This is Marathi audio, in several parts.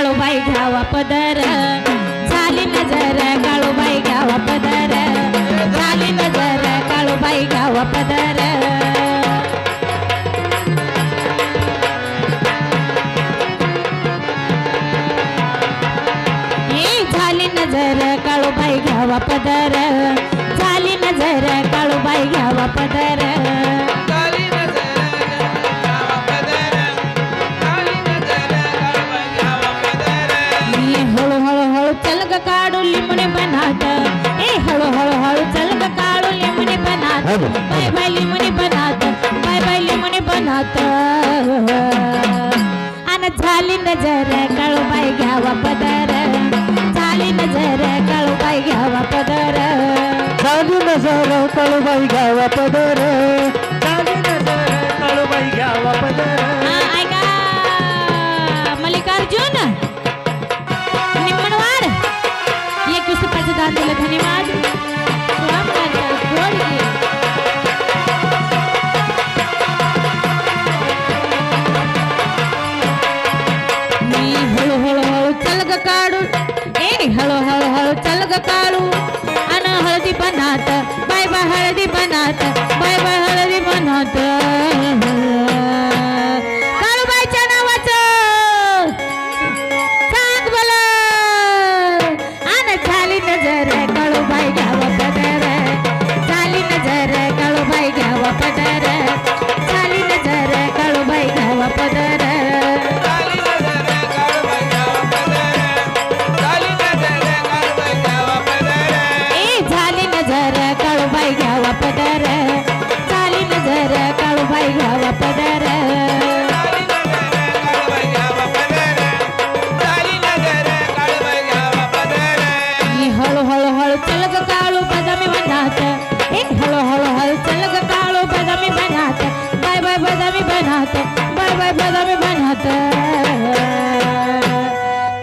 काळूबाई घ्यावा पदर. झाली नजर काळूबाई घ्यावा पदर. झाली नजर काळूबाई घ्यावा पदर. झाली नजर काळूबाई घ्यावा पदर. झाली नजर काळूबाई घ्यावा पदर. नजर काळूबाई घ्यावा पदर. झाली नजर काळूबाई घ्यावा पदर. झाली नजर कळूबाई घ्यावा पदर. झाली नजर कळूबाई घ्यावा पदर. बनात बायबा हळदी बनात बाय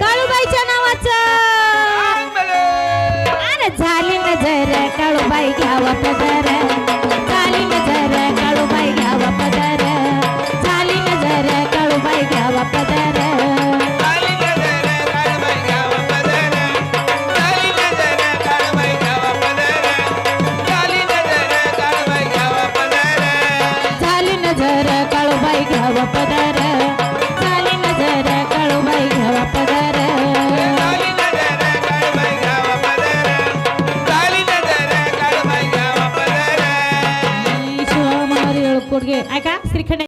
काळूबाईच्या नावाचं. झाली नजर काळूबाई घ्यावा पदर.